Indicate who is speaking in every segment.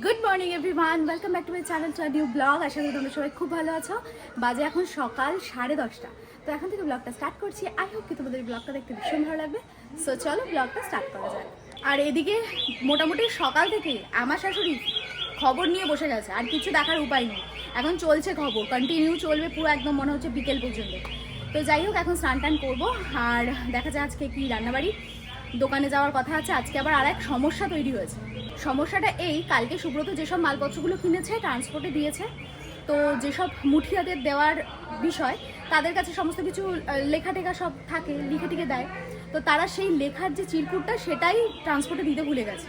Speaker 1: Good morning everyone welcome back to my channel to new blog আশা করি তোমরা সবাই খুব ভালো আছো। বাজে এখন সকাল সাড়ে দশটা। তো এখন থেকে ব্লগটা স্টার্ট করছি। আই হোপ কি তোমাদের ব্লগটা দেখতে ভীষণ ভালো লাগবে। সো চলো ব্লগটা স্টার্ট করা যায় আর এদিকে মোটামুটি সকাল থেকে আমার শাশুড়ি খবর নিয়ে বসে গেছে। আর কিছু দেখার উপায় নেই। এখন চলছে খবর। কন্টিনিউ চলবে পুরো একদম মনে হচ্ছে বিকেল পর্যন্ত। তো যাই হোক, এখন স্নান টান করব। আর দেখা যায় আজকে কি রান্নাবাড়ি। দোকানে যাওয়ার কথা আছে, আজকে আবার আর এক সমস্যা তৈরি হয়েছে। সমস্যাটা এই, কালকে সুব্রত যেসব মালপত্রগুলো কিনেছে ট্রান্সপোর্টে দিয়েছে, তো যেসব মুঠিয়াদের দেওয়ার বিষয়, তাদের কাছে সমস্ত কিছু লেখা টেখা সব থাকে, লিখে টিখে দেয়। তো তারা সেই লেখার যে চিরকুটটা, সেটাই ট্রান্সপোর্টে দিতে ভুলে গেছে।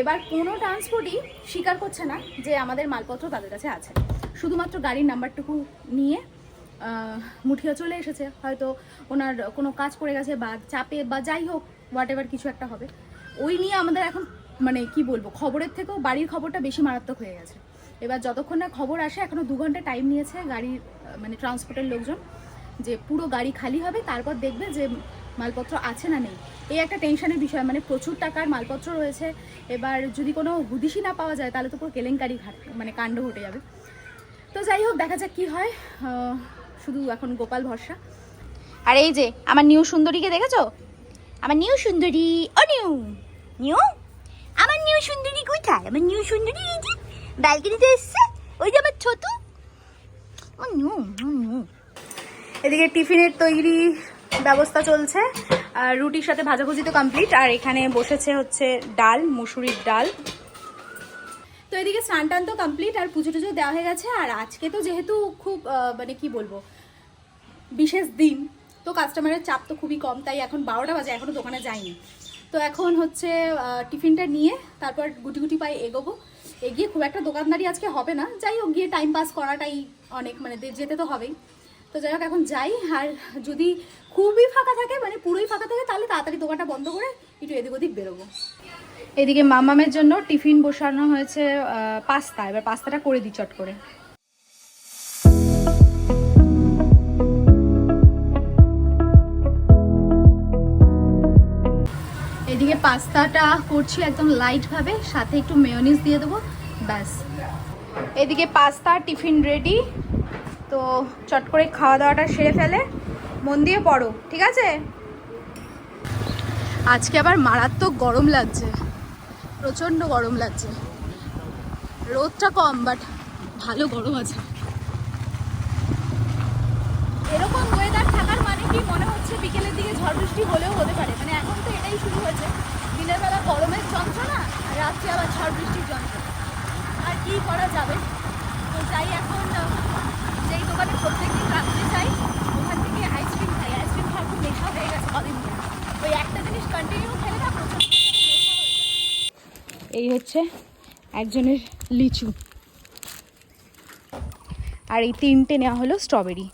Speaker 1: এবার কোনো ট্রান্সপোর্টই স্বীকার করছে না যে আমাদের মালপত্র তাদের কাছে আছে। শুধুমাত্র গাড়ির নাম্বারটুকু নিয়ে মুঠিয়া চলে এসেছে। হয়তো ওনার কোনো কাজ পড়ে গেছে বা চাপে বা যাই হোক হোয়াট এভার কিছু একটা হবে। ওই নিয়ে আমাদের এখন মানে কি বলব, খবরের থেকেও বাড়ির খবরটা বেশি মারাত্মক হয়ে গেছে। এবার যতক্ষণ না খবর আসে, এখনও দু ঘণ্টা টাইম নিয়েছে গাড়ির মানে ট্রান্সপোর্টের লোকজন, যে পুরো গাড়ি খালি হবে, তারপর দেখবে যে মালপত্র আছে না নেই। এই একটা টেনশনের বিষয় মানে প্রচুর টাকার মালপত্র রয়েছে। এবার যদি কোনো হুদিশি না পাওয়া যায়, তাহলে তো পুরো কেলেঙ্কারি মানে কাণ্ড ঘটে যাবে। তো যাই হোক, দেখা যাক কি হয়। শুধু এখন গোপাল ভরসা। আর এই যে, আমার নিউ সুন্দরীকে দেখেছ? আমার নিউ সুন্দরী, ও নিউ। নিউ? আমার নিউ সুন্দরী কোথায়? আমার নিউ সুন্দরী এই যে ব্যালকনিতে এসছে, ওই যে আমার ছোট। ও নিউ নিউ। এদিকে টিফিনের তৈরি ব্যবস্থা চলছে, আর রুটির সাথে ভাজাভুজি তো কমপ্লিট আর এখানে বসেছে হচ্ছে ডাল, মুসুরির ডাল। তো এদিকে স্নান টান তো কমপ্লিট আর পুজো টুজো দেওয়া হয়ে গেছে, আর আজকে তো যেহেতু খুব মানে কি বলব, বিশেষ দিন তো কাস্টমারের চাপ তো খুবই কম, তাই এখন বারোটা বাজে এখনও দোকানে যাইনি। তো এখন হচ্ছে টিফিনটা নিয়ে তারপর গুটি গুটি পায়ে এগোবো। এগিয়ে খুব একটা দোকানদারি আজকে হবে না। যাই হোক, গিয়ে টাইম পাস করাটাই অনেক মানে যেতে তো হবেই। তো যাই হোক, এখন যাই। আর যদি খুবই ফাঁকা থাকে মানে পুরোই ফাঁকা থাকে, তাহলে তাড়াতাড়ি দোকানটা বন্ধ করে একটু এদিক ওদিক বেরোবো। এদিকে মামামের জন্য টিফিন বসানো হয়েছে পাস্তা। এবার পাস্তাটা করে দিই চট করে। পাস্তাটা করছি একদম লাইট ভাবে, সাথে একটু মেয়োনিজ দিয়ে দেবো, ব্যাস। এদিকে পাস্তা, টিফিন রেডি তো চট করে খাওয়া দাওয়াটা সেরে ফেলে, মন দিয়ে পড়ো, ঠিক আছে? আজকে আবার মারাত্মক গরম লাগছে, প্রচণ্ড গরম লাগছে। রোদটা কম বাট ভালো গরম আছে এরকম ওয়েদার থাকার মানে কি মনে হচ্ছে বিকেলের দিকে ঝড় বৃষ্টি হলেও হতে পারে। মানে এখন তো এটাই শুরু হয়েছে। দিনের বেলা গরমের যন্ত্রণা, আর রাত্রে আবার ঝড় বৃষ্টির যন্ত্রণা। আর কি করা যাবে? তো যাই এখন যেই দোকানে প্রত্যেকদিন রাত্রে যাই ওখান থেকে আইসক্রিম খাই। আইসক্রিম খাওয়ার খুব নেশা হয়ে গেছে কদিন। ওই একটা জিনিস কন্টিনিউ খেলে না প্রচুর এই হচ্ছে একজনের লিচু। আর এই তিনটে নেওয়া হলো স্ট্রবেরি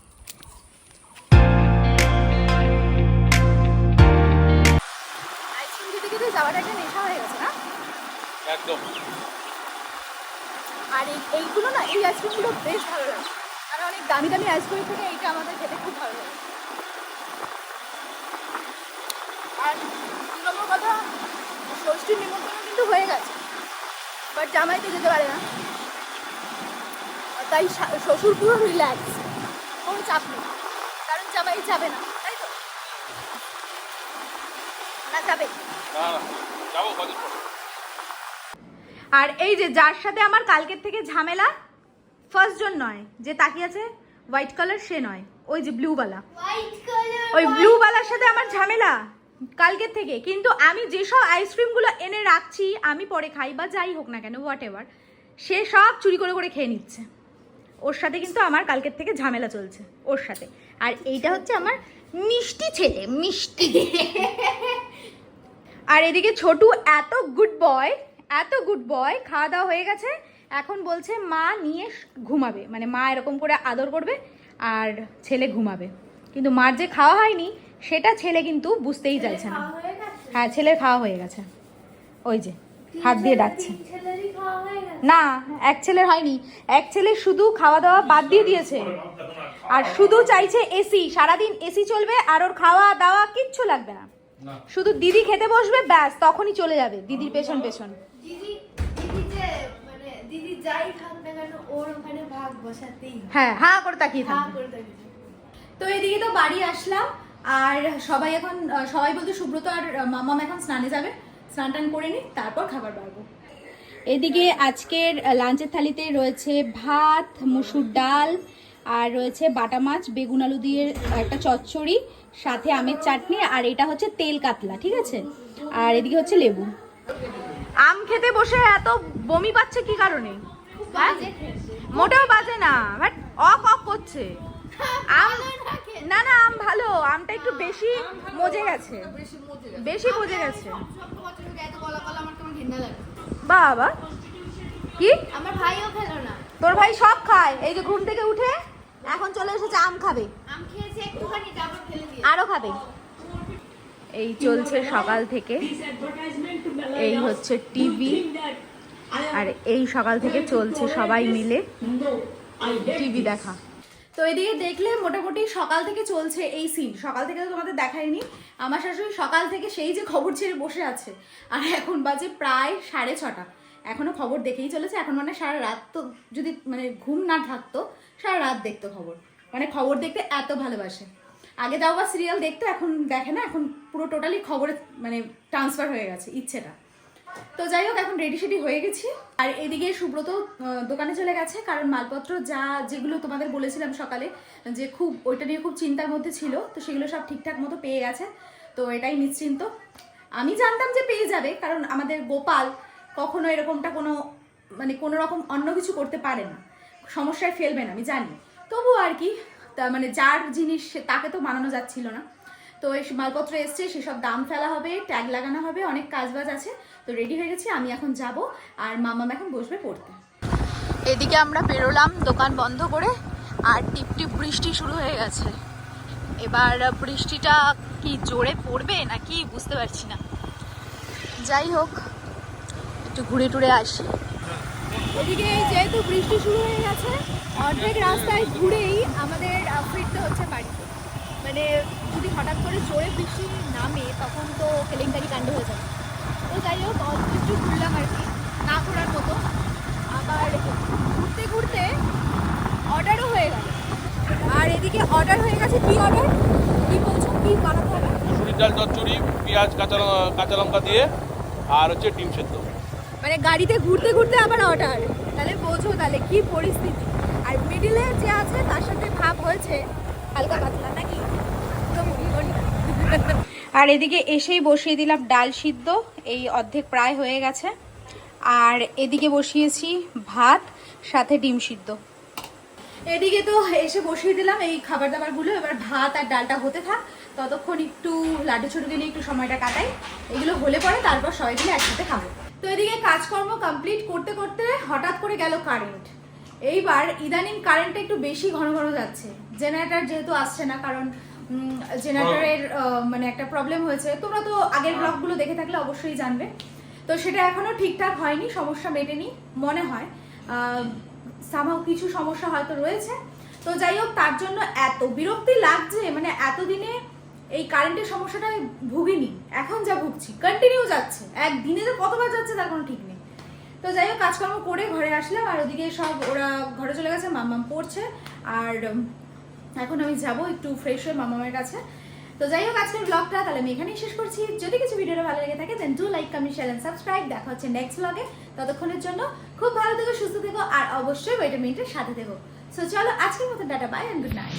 Speaker 1: খেতে খেতে যাওয়াটা একটা নেশা হয়ে গেছে না?
Speaker 2: একদম।
Speaker 1: আর এই এইগুলো না এই আইসক্রিমগুলো বেশ ভালো লাগে। আর অনেক দামি দামি আইসক্রিম থেকে এইটা আমাদের খেতে খুব ভালো লাগে। আর দু নম্বর কথা ষষ্ঠীর নিমন্ত্রণ কিন্তু হয়ে গেছে। বাট জামাই তো যেতে পারে না। তাই শ্বশুর পুরো রিল্যাক্স কোনো চাপ নেই। কারণ জামাই যাবে না তাই তো? না যাবে। আর এই যে যার সাথে আমার কালকের থেকে ঝামেলা ফার্স্ট জন নয় যে তাকিয়ে আছে হোয়াইট কালার সে নয় ওই যে ব্লু। বালা ওই ব্লু বালার সাথে আমার ঝামেলা কালকের থেকে। কিন্তু আমি যেসব আইসক্রিমগুলো এনে রাখছি আমি পরে খাই বা যাই হোক না কেন হোয়াট এভার সে সব চুরি করে করে খেয়ে নিচ্ছে। ওর সাথে কিন্তু আমার কালকের থেকে ঝামেলা চলছে ওর সাথে। আর এইটা হচ্ছে আমার মিষ্টি ছেলে মিষ্টি। আর এদিকে ছোটু এত গুড বয় এত গুড বয় খাওয়া দাওয়া হয়ে গেছে। এখন বলছে মা নিয়ে ঘুমাবে। মানে মা এরকম করে আদর করবে আর ছেলে ঘুমাবে। কিন্তু মার যে খাওয়া হয়নি সেটা ছেলে কিন্তু বুঝতেই চাইছে না। হ্যাঁ ছেলের খাওয়া হয়ে গেছে। ওই যে হাত দিয়ে ডাকছে। না এক ছেলের হয়নি। এক ছেলে শুধু খাওয়া দাওয়া বাদ দিয়ে দিয়েছে। আর শুধু চাইছে এসি। সারাদিন এসি চলবে আর ওর খাওয়া দাওয়া কিচ্ছু লাগবে না। শুধু দিদি খেতে বসবে ব্যাস তখনই চলে যাবে দিদির পেছন পেছন।
Speaker 3: মানে।
Speaker 1: হ্যাঁ করে তাকিয়ে
Speaker 3: হা করে থাকি
Speaker 1: তো এদিকে তো বাড়ি আসলাম আর সবাই এখন সবাই বলতে সুব্রত আর মামাম এখন স্নানে যাবে। স্নান টান করে নি তারপর খাবার বাড়বো। এদিকে আজকের লাঞ্চের থালিতে রয়েছে ভাত মুসুর ডাল আর রয়েছে বাটা মাছ বেগুন আলু দিয়ে একটা চচ্চড়ি সাথে আমের চাটনি আর এটা হচ্ছে তেল কাতলা ঠিক আছে? আর এদিকে হচ্ছে লেবু। আম খেতে বসে এত বমি পাচ্ছে কি কারণে?
Speaker 3: বাজে
Speaker 1: মোটেও বাজে না বাট অক অক করছে। আম না না আম ভালো আমটা একটু বেশি মজে গেছে। বেশি মজে গেছে।
Speaker 3: সব বছর এত গলা গলা আমার কেমন ঘৃণা লাগে
Speaker 1: বাবা কি?
Speaker 3: আমার ভাইও খেলো না।
Speaker 1: তোর ভাই সব খায় এই যে ঘুম থেকে উঠে এখন চলে এসেছে আম খাবে।
Speaker 3: আম খেয়েছে একটুখানি তারপর ফেলে দিয়ে
Speaker 1: আরও খাবে? এই চলছে সকাল থেকে। এই হচ্ছে টিভি। আর এই সকাল থেকে চলছে সবাই মিলে টিভি দেখা। তো এদিকে দেখলে মোটামুটি সকাল থেকে চলছে এই সিন সকাল থেকে তো তোমাদের দেখায়নি। আমার শাশুড়ি সকাল থেকে সেই যে খবর ছেড়ে বসে আছে। আর এখন বাজে প্রায় সাড়ে ছটা। এখনও খবর দেখেই চলেছে। এখন মানে সারা রাত তো যদি মানে ঘুম না থাকতো, সারা রাত দেখতো খবর। মানে খবর দেখতে এত ভালোবাসে। আগে দাও বা সিরিয়াল দেখতো, এখন দেখে না, এখন পুরো টোটালি খবরে মানে ট্রান্সফার হয়ে গেছে, ইচ্ছেটা। তো যাই হোক, এখন রেডি সেডি হয়ে গেছি। আর এদিকে সুব্রত দোকানে চলে গেছে, কারণ মালপত্র যা, যেগুলো তোমাদের বলেছিলাম সকালে, যে খুব, ওইটা নিয়ে খুব চিন্তার মধ্যে ছিল, তো সেগুলো সব ঠিকঠাক মতো পেয়ে গেছে। তো এটাই নিশ্চিন্ত। আমি জানতাম যে পেয়ে যাবে, কারণ আমাদের গোপাল কখনো এরকমটা কোনো মানে কোনো রকম অন্য কিছু করতে পারে না। সমস্যায় ফেলবে না, আমি জানি। তবু আর কি, তা মানে যার জিনিস তাকে তো মানানো যাচ্ছিল না। তো এই মালপত্র এসছে, সেসব দাম ফেলা হবে, ট্যাগ লাগানো হবে, অনেক কাজবাজ আছে। তো রেডি হয়ে গেছি, আমি এখন যাব আর মামাম এখন বসবে পড়তে। এদিকে আমরা বেরোলাম, দোকান বন্ধ করে, আর টিপ টিপ বৃষ্টি শুরু হয়ে গেছে। এবার বৃষ্টিটা কি জোরে পড়বে নাকি বুঝতে পারছি না। যাই হোক একটু ঘুরে টুরে আসি। এদিকে যেহেতু বৃষ্টি শুরু হয়ে গেছে অর্ধেক রাস্তায় ঘুরেই আমাদের ফিরতে হচ্ছে বাড়িতে। মানে যদি হঠাৎ করে জোরে বৃষ্টি নামে তখন তো কেলেঙ্কারি কাণ্ড হয়ে যাবে। তো যাই হোক অল্প একটু ঘুরলাম আর কি না ঘোরার মতো। আবার ঘুরতে ঘুরতে অর্ডারও হয়ে গেল। আর এদিকে অর্ডার হয়ে গেছে কি অর্ডার কি বলছো? কি বানাতে হবে?
Speaker 2: মুসুরির ডাল চচ্চড়ি পেঁয়াজ কাঁচা কাঁচা লঙ্কা দিয়ে আর হচ্ছে ডিম সেদ্ধ।
Speaker 1: মানে গাড়িতে ঘুরতে ঘুরতে আবার অর্ডার তাহলে বোঝো তাহলে কি পরিস্থিতি। আর মিডিলে যে আছে তার সাথে ভাব হয়েছে হালকা পাতলা নাকি? আর এদিকে এসেই বসিয়ে দিলাম ডাল সিদ্ধ এই অর্ধেক প্রায় হয়ে গেছে। আর এদিকে বসিয়েছি ভাত সাথে ডিম সিদ্ধ। এদিকে তো এসে বসিয়ে দিলাম এই খাবার দাবারগুলো এবার ভাত আর ডালটা হতে থাক। ততক্ষণ একটু লাড্ডু ছুটুকে নিয়ে একটু সময়টা কাটাই। এগুলো হলে পরে তারপর সবাই মিলে একসাথে খাব। তো এদিকে কাজকর্ম কমপ্লিট করতে করতে হঠাৎ করে গেল কারেন্ট এইবার ইদানিং কারেন্টটা একটু বেশি ঘন ঘন যাচ্ছে। জেনারেটর যেহেতু আসছে না কারণ জেনারেটরের মানে একটা প্রবলেম হয়েছে। তোমরা তো আগের ব্লগগুলো দেখে থাকলে অবশ্যই জানবে। তো সেটা এখনও ঠিকঠাক হয়নি সমস্যা মেটেনি মনে হয়। সামাও কিছু সমস্যা হয়তো রয়েছে। তো যাই হোক তার জন্য এত বিরক্তি লাগছে মানে এতদিনে এই কারেন্টের সমস্যাটা আমি ভুগিনি, এখন যা ভুগছি কন্টিনিউ যাচ্ছে একদিনে যে কতবার যাচ্ছে তার কোনো ঠিক নেই। তো যাই হোক, কাজকর্ম করে ঘরে আসলাম, আর ওদিকে সব ওরা ঘরে চলে গেছে, মাম্মাম পড়ছে, আর এখন আমি যাব একটু ফ্রেশ হয়ে মামামের কাছে। তো যাই হোক, আজকের ব্লগটা তাহলে আমি এখানেই শেষ করছি। যদি কিছু ভিডিওটা ভালো লেগে থাকে then do like comment share and subscribe দেখা হচ্ছে নেক্সট ব্লগে ততক্ষণের জন্য খুব ভালো থেকো, সুস্থ থেকো, আর অবশ্যই ভিটামিনটার সাথে থেকো। সো চলো, আজকের মতো data bye and good night